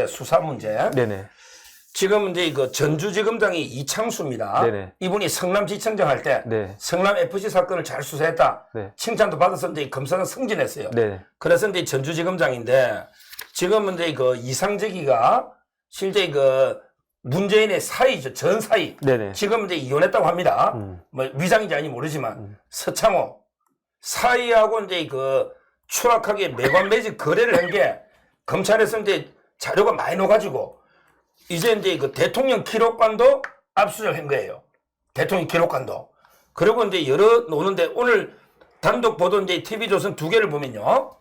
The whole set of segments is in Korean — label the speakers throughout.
Speaker 1: 문제, 수사 문제.
Speaker 2: 네네.
Speaker 1: 지금 이제 그 전주지검장이 이창수입니다.
Speaker 2: 네네.
Speaker 1: 이분이 성남지청장 할 때
Speaker 2: 네.
Speaker 1: 성남 FC 사건을 잘 수사했다.
Speaker 2: 네.
Speaker 1: 칭찬도 이제 검사가 승진했어요.
Speaker 2: 네네.
Speaker 1: 그래서 이제 전주지검장인데 지금은 이제 그 이상재기가 실제 그 문재인의 사이죠. 전 사이.
Speaker 2: 네네.
Speaker 1: 지금 이제 이혼했다고 합니다.
Speaker 2: 음.
Speaker 1: 뭐 위장인지 아닌지 모르지만
Speaker 2: 음.
Speaker 1: 서창호 사이하고 이제 그 추락하게 매관 매직 거래를 한 게 검찰에서 이제 자료가 많이 넣어가지고 이제 이제 그 대통령 기록관도 압수를 한 거예요. 대통령 기록관도. 그리고 이제 여러 노는데 오늘 단독 보도 이제 TV조선 두 개를 보면요.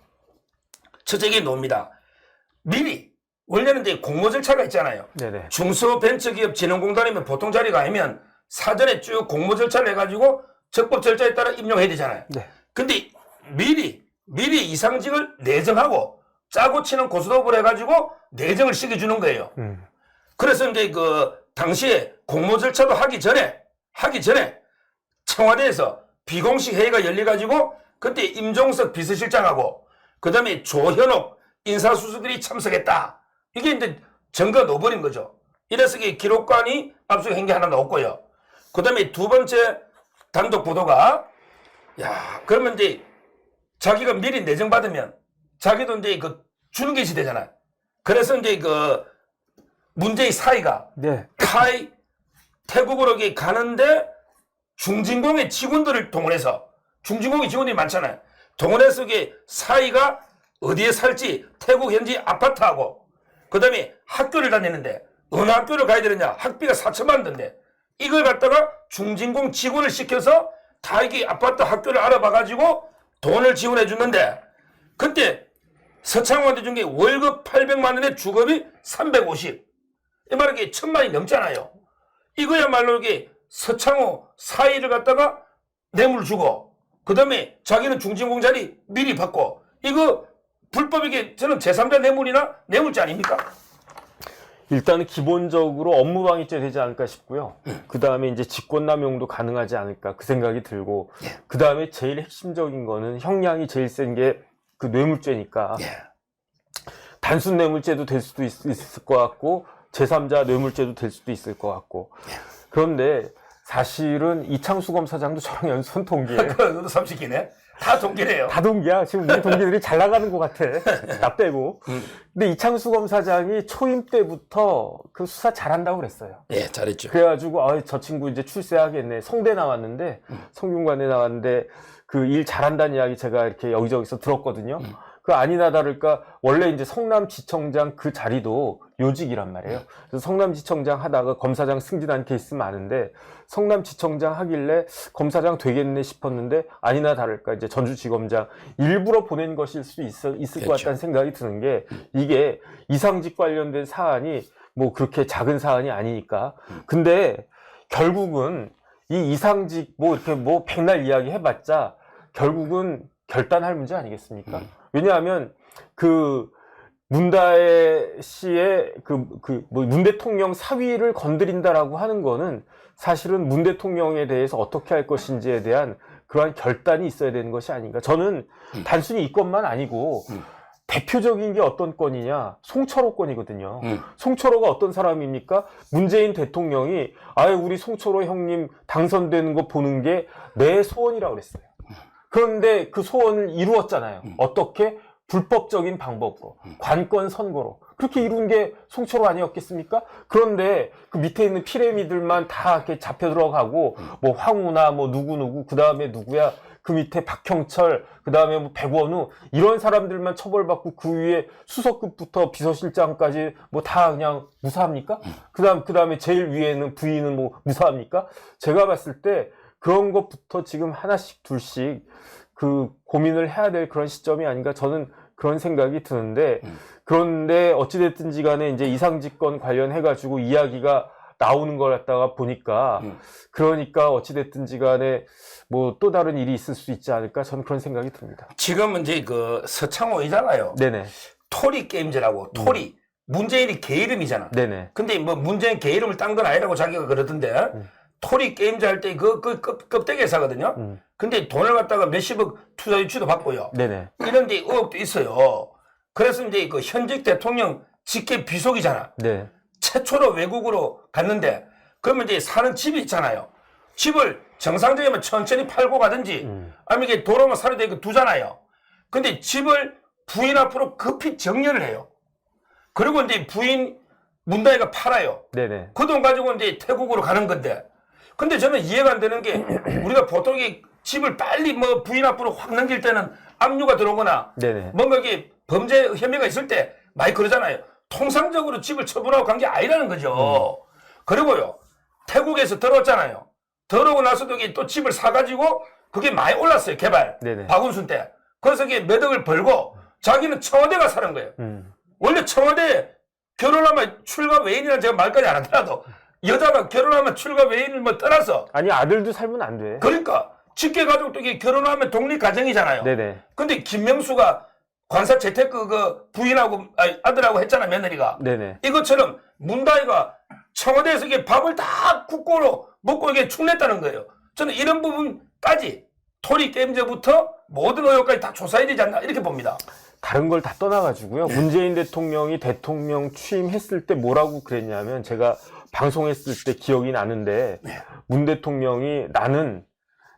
Speaker 1: 첫째 게 노입니다. 미리 원래는 이제 공모 절차가 있잖아요.
Speaker 2: 네네.
Speaker 1: 중소벤처기업진흥공단이면 보통 자리가 아니면 사전에 쭉 공모 절차를 해가지고 적법 절차에 따라 임용해야 되잖아요.
Speaker 2: 네.
Speaker 1: 근데 미리 미리 이상직을 내정하고 짜고 치는 고스톱을 해가지고 내정을 시켜주는 거예요.
Speaker 2: 음.
Speaker 1: 그래서 이제 그 당시에 공모 절차도 하기 전에 하기 전에 청와대에서 비공식 회의가 열려가지고 그때 임종석 비서실장하고 그다음에 조현옥 인사수석들이 참석했다. 이게 이제 증거 넣어버린 거죠. 이래서 이 기록관이 압수한 게 하나 넣었고요. 그다음에 두 번째 단독 보도가 야 그러면 이제 자기가 미리 내정 받으면 자기도 이제 그 주는 게 시대잖아요. 그래서 이제 그 문제의 사이가
Speaker 2: 네.
Speaker 1: 타이 태국으로 가는데 중진공의 직원들을 동원해서 중진공의 직원들이 많잖아요. 동원해서 이게 사이가 어디에 살지 태국 현지 아파트하고 그다음에 학교를 다니는데 어느 학교를 가야 되느냐 학비가 4천만 원 든데 이걸 갖다가 중진공 직원을 시켜서 다 이게 아파트 학교를 알아봐 가지고 돈을 지원해 줬는데 그때 서창호한테 준 게 월급 800만 원에 주급이 350. 이 말은 게 천만이 넘잖아요. 이거야말로 이게 서창호 사이를 갖다가 뇌물 주고 그 다음에 자기는 중진공 자리 미리 받고 이거 불법이게 저는 제3자 뇌물이나 뇌물죄 아닙니까?
Speaker 2: 일단은 기본적으로 업무방해죄 되지 않을까 싶고요. 그 다음에 이제 직권남용도 가능하지 않을까 그 생각이 들고, 그 다음에 제일 핵심적인 거는 형량이 제일 센 게 그 뇌물죄니까
Speaker 1: 예.
Speaker 2: 단순 뇌물죄도 될 수도 있, 있을 것 같고 제3자 뇌물죄도 될 수도 있을 것 같고 그런데 사실은 이창수 검사장도 저랑 연손 동기예요.
Speaker 1: 그것도 30기네. 다 동기네요.
Speaker 2: 다 동기야. 지금 우리 동기들이 잘 나가는 것 같아. 나 빼고.
Speaker 1: 음.
Speaker 2: 근데 이창수 검사장이 초임 때부터 그 수사 잘한다고 그랬어요.
Speaker 1: 예, 잘했죠.
Speaker 2: 그래가지고 아, 저 친구 이제 출세하겠네. 성대 나왔는데
Speaker 1: 음.
Speaker 2: 성균관에 나왔는데 그 일 잘한다는 이야기 제가 이렇게 여기저기서 들었거든요.
Speaker 1: 음.
Speaker 2: 그 아니나 다를까 원래 이제 성남지청장 그 자리도 요직이란 말이에요. 그래서 성남지청장 하다가 검사장 승진한 케이스 많은데 성남지청장 하길래 검사장 되겠네 싶었는데 아니나 다를까 이제 전주지검장 일부러 보낸 것일 수 있어, 있을 것
Speaker 1: 그렇죠.
Speaker 2: 같다는 생각이 드는 게 이게 이상직 관련된 사안이 뭐 그렇게 작은 사안이 아니니까. 근데 결국은 이 이상직 뭐 이렇게 뭐 백날 이야기 해봤자 결국은 결단할 문제 아니겠습니까?
Speaker 1: 음.
Speaker 2: 왜냐하면 그 문다혜 씨의 그, 그, 뭐, 문 대통령 사위를 건드린다라고 하는 거는 사실은 문 대통령에 대해서 어떻게 할 것인지에 대한 그러한 결단이 있어야 되는 것이 아닌가. 저는
Speaker 1: 음.
Speaker 2: 단순히 이 건만 아니고
Speaker 1: 음.
Speaker 2: 대표적인 게 어떤 건이냐. 송철호 건이거든요.
Speaker 1: 음.
Speaker 2: 송철호가 어떤 사람입니까? 문재인 대통령이 아예 우리 송철호 형님 당선되는 거 보는 게 내 소원이라고 그랬어요. 그런데 그 소원을 이루었잖아요.
Speaker 1: 음.
Speaker 2: 어떻게? 불법적인 방법으로,
Speaker 1: 음.
Speaker 2: 관권 선거로. 그렇게 이룬 게 송철호 아니었겠습니까? 그런데 그 밑에 있는 피라미들만 다 이렇게 잡혀 들어가고,
Speaker 1: 음.
Speaker 2: 뭐 황우나 뭐 누구 누구, 그 다음에 누구야, 그 밑에 박형철, 그 다음에 뭐 백원우, 이런 사람들만 처벌받고 그 위에 수석급부터 비서실장까지 뭐 다 그냥 무사합니까?
Speaker 1: 음.
Speaker 2: 그 다음, 그 다음에 제일 위에는 부인은 뭐 무사합니까? 제가 봤을 때 그런 것부터 지금 하나씩 둘씩 그 고민을 해야 될 그런 시점이 아닌가 저는 그런 생각이 드는데
Speaker 1: 음.
Speaker 2: 그런데 어찌됐든지 간에 이제 이상직권 관련해 가지고 이야기가 나오는 걸 갖다가 보니까
Speaker 1: 음.
Speaker 2: 그러니까 어찌됐든지 간에 뭐 또 다른 일이 있을 수 있지 않을까 저는 그런 생각이 듭니다.
Speaker 1: 지금 이제 그 서창호이잖아요.
Speaker 2: 네네.
Speaker 1: 토리 게임즈라고 토리. 문재인이 개 이름이잖아.
Speaker 2: 네네.
Speaker 1: 근데 뭐 문재인 개 이름을 딴 건 아니라고 자기가 그러던데
Speaker 2: 음.
Speaker 1: 토리 게임즈 할 때 그그 껍데기 회사거든요.
Speaker 2: 음.
Speaker 1: 근데 돈을 갖다가 몇십억 투자 유치도 받고요.
Speaker 2: 네네.
Speaker 1: 이런 데 의혹도 있어요. 그래서 이제 그 현직 대통령 직계 비속이잖아.
Speaker 2: 네.
Speaker 1: 최초로 외국으로 갔는데 그러면 이제 사는 집이 있잖아요. 집을 정상적이면 천천히 팔고 가든지
Speaker 2: 음.
Speaker 1: 아니면 이게 도로만 사려 되고 두잖아요. 근데 집을 부인 앞으로 급히 정리를 해요. 그리고 이제 부인 문다이가 팔아요.
Speaker 2: 네네.
Speaker 1: 그 돈 가지고 이제 태국으로 가는 건데. 근데 저는 이해가 안 되는 게 우리가 보통 이 집을 빨리 뭐 부인 앞으로 확 넘길 때는 압류가 들어오거나
Speaker 2: 네네.
Speaker 1: 뭔가 이게 범죄 혐의가 있을 때 많이 그러잖아요. 통상적으로 집을 처분하고 간 게 아니라는 거죠. 그리고요, 태국에서 들어왔잖아요. 들어오고 나서도 이게 또 집을 사가지고 그게 많이 올랐어요, 개발.
Speaker 2: 네네.
Speaker 1: 박운순 때. 그래서 이게 몇 억을 벌고 자기는 청와대가 사는 거예요.
Speaker 2: 음.
Speaker 1: 원래 청와대 결혼하면 출가 외인이라는 제가 말까지 안 하더라도 여자가 결혼하면 출가 외인을 뭐 떠나서
Speaker 2: 아니 아들도 살면 안 돼.
Speaker 1: 그러니까 직계 가족도 이게 결혼하면 독립 가정이잖아요.
Speaker 2: 네네.
Speaker 1: 근데 김명수가 관사 재테크 그 부인하고 아니, 아들하고 했잖아 며느리가
Speaker 2: 네네.
Speaker 1: 이것처럼 문다이가 청와대에서 이게 밥을 다 국고로 먹고 이게 축냈다는 거예요. 저는 이런 부분까지 토리 게임즈부터 모든 의혹까지 다 조사해야 되지 않나 이렇게 봅니다.
Speaker 2: 다른 걸 다 떠나가지고요. 문재인 대통령이 대통령 취임했을 때 뭐라고 그랬냐면 제가 방송했을 때 기억이 나는데
Speaker 1: 네.
Speaker 2: 문 대통령이 나는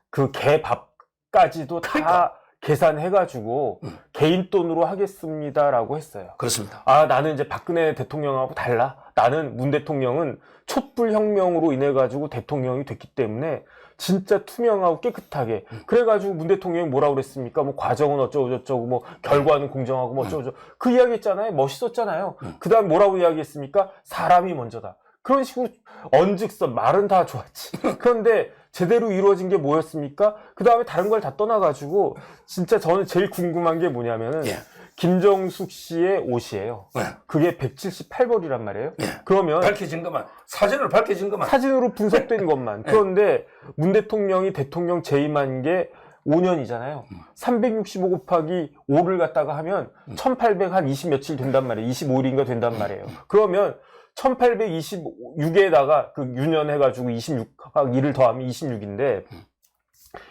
Speaker 2: 그 개 밥까지도 다
Speaker 1: 그러니까.
Speaker 2: 계산해가지고
Speaker 1: 음.
Speaker 2: 개인 돈으로 하겠습니다라고 했어요.
Speaker 1: 그렇습니다.
Speaker 2: 아 나는 이제 박근혜 대통령하고 달라. 나는 문 대통령은 촛불 혁명으로 인해 가지고 대통령이 됐기 때문에 진짜 투명하고 깨끗하게 그래가지고 문 대통령이 뭐라고 그랬습니까? 뭐 과정은 어쩌고 저쩌고 뭐 결과는 공정하고 뭐 어쩌고 저쩌고 그 이야기 했잖아요. 멋있었잖아요. 그다음 뭐라고 이야기했습니까? 사람이 먼저다. 그런 식으로 언즉선 말은 다 좋았지. 그런데 제대로 이루어진 게 뭐였습니까? 그 다음에 다른 걸 다 떠나가지고 진짜 저는 제일 궁금한 게 뭐냐면은
Speaker 1: 예.
Speaker 2: 김정숙 씨의 옷이에요.
Speaker 1: 네.
Speaker 2: 그게 178벌이란 말이에요.
Speaker 1: 예.
Speaker 2: 그러면
Speaker 1: 밝혀진 것만 사진으로 밝혀진 것만
Speaker 2: 사진으로 분석된 것만. 그런데 문 대통령이 대통령 재임한 게 5년이잖아요. 365 곱하기 5를 갖다가 하면 1800한20 며칠 된단 말이에요. 25일인가 된단 말이에요. 그러면 1826에다가 그 유년 해가지고 26, 1을 더하면 26인데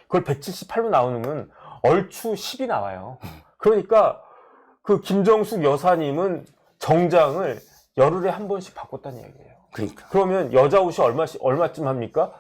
Speaker 2: 그걸 178로 나오면 얼추 10이 나와요. 그러니까 그 김정숙 여사님은 정장을 열흘에 한 번씩 바꿨다는 얘기예요.
Speaker 1: 그러니까
Speaker 2: 그러면 여자 옷이 얼마씩 얼마쯤 합니까?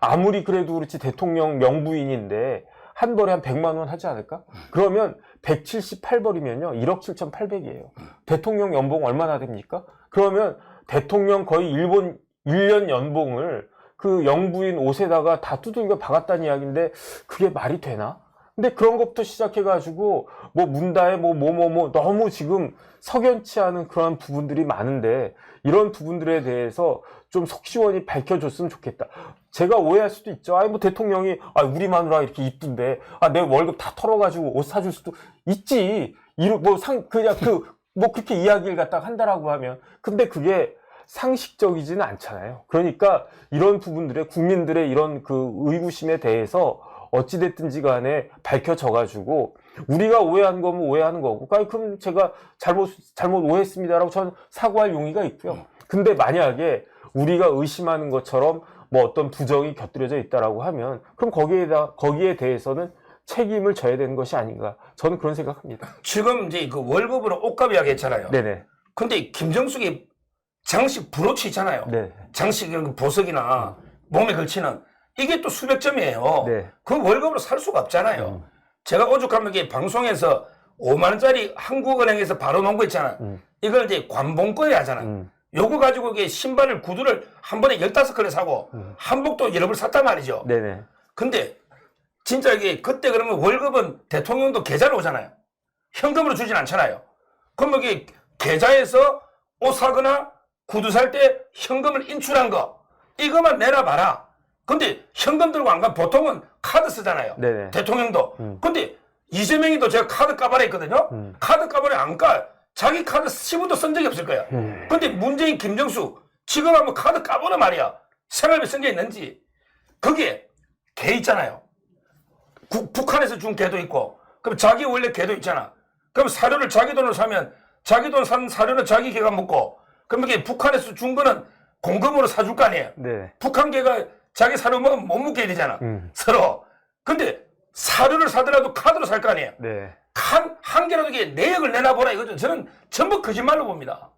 Speaker 2: 아무리 그래도 그렇지 대통령 명부인인데 한 벌에 한 100만 원 하지 않을까? 그러면 178벌이면요. 1억 7,800이에요. 대통령 연봉 얼마나 됩니까? 그러면 대통령 거의 일본 1년 연봉을 그 영부인 옷에다가 다 두들겨 박았다는 이야기인데 그게 말이 되나? 근데 그런 것부터 시작해가지고 뭐 문다에 뭐 뭐 뭐 뭐 너무 지금 석연치 않은 그런 부분들이 많은데 이런 부분들에 대해서 좀 속시원히 밝혀줬으면 좋겠다. 제가 오해할 수도 있죠. 아니 뭐 대통령이 아 우리 마누라 이렇게 이쁜데 아 내 월급 다 털어가지고 옷 사줄 수도 있지. 이로 뭐 상 그냥 그 뭐 그렇게 이야기를 갖다가 한다라고 하면 근데 그게 상식적이지는 않잖아요. 그러니까 이런 부분들의 국민들의 이런 그 의구심에 대해서 어찌됐든지 간에 밝혀져 가지고 우리가 오해한 거면 오해하는 거고 그럼 제가 잘못 잘못 오해했습니다라고 저는 사과할 용의가 있고요. 근데 만약에 우리가 의심하는 것처럼 뭐 어떤 부정이 곁들여져 있다라고 하면 그럼 거기에다 거기에 대해서는 책임을 져야 되는 것이 아닌가 저는 그런 생각합니다.
Speaker 1: 지금 이제 그 월급으로 옷값 이야기 했잖아요.
Speaker 2: 네네
Speaker 1: 근데 김정숙이 장식 브로치 있잖아요.
Speaker 2: 네
Speaker 1: 장식 이런 거 보석이나 몸에 걸치는 이게 또 수백 점이에요.
Speaker 2: 네.
Speaker 1: 그 월급으로 살 수가 없잖아요.
Speaker 2: 음.
Speaker 1: 제가 오죽하면 이게 방송에서 5만 원짜리 한국은행에서 바로 놓은 거 있잖아.
Speaker 2: 음.
Speaker 1: 이걸 이제 관봉거래 하잖아.
Speaker 2: 음.
Speaker 1: 요거 가지고 이게 신발을 구두를 한 번에 15컬레 사고
Speaker 2: 음.
Speaker 1: 한복도 여러 벌 샀단 말이죠.
Speaker 2: 네네
Speaker 1: 근데 진짜 이게 그때 그러면 월급은 대통령도 계좌로 오잖아요. 현금으로 주진 않잖아요. 그럼 이게 계좌에서 옷 사거나 구두 살 때 현금을 인출한 거 이거만 내놔봐라. 근데 현금 들고 안 가면 보통은 카드 쓰잖아요.
Speaker 2: 네네
Speaker 1: 대통령도.
Speaker 2: 음.
Speaker 1: 근데 이재명이도 제가 카드 까발에 했거든요.
Speaker 2: 음.
Speaker 1: 카드 까발에 안 까. 자기 카드 10원도 쓴 적이 없을 거야.
Speaker 2: 음.
Speaker 1: 근데 문재인, 김정수 지금 한번 카드 까보라 말이야. 생활비 쓴 게 있는지. 그게 개 있잖아요. 구- 북한에서 준 개도 있고, 그럼 자기 원래 개도 있잖아. 그럼 사료를 자기 돈으로 사면 자기 돈 산 사료는 자기 개가 먹고, 그럼 이게 북한에서 준 거는 공금으로 사줄 거 아니에요.
Speaker 2: 네
Speaker 1: 북한 개가 자기 사료 먹으면 못 먹게 되잖아.
Speaker 2: 음.
Speaker 1: 서로. 근데 사료를 사더라도 카드로 살 거 아니에요.
Speaker 2: 네.
Speaker 1: 한, 한 개라도 이게 내역을 내놔보라 이거죠. 저는 전부 거짓말로 봅니다.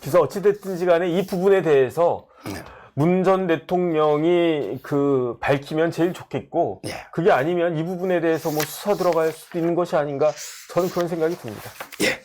Speaker 2: 그래서 어찌됐든지 간에 이 부분에 대해서 문 전 대통령이 그 밝히면 제일 좋겠고
Speaker 1: 예.
Speaker 2: 그게 아니면 이 부분에 대해서 뭐 수사 들어갈 수도 있는 것이 아닌가 저는 그런 생각이 듭니다.
Speaker 1: 예.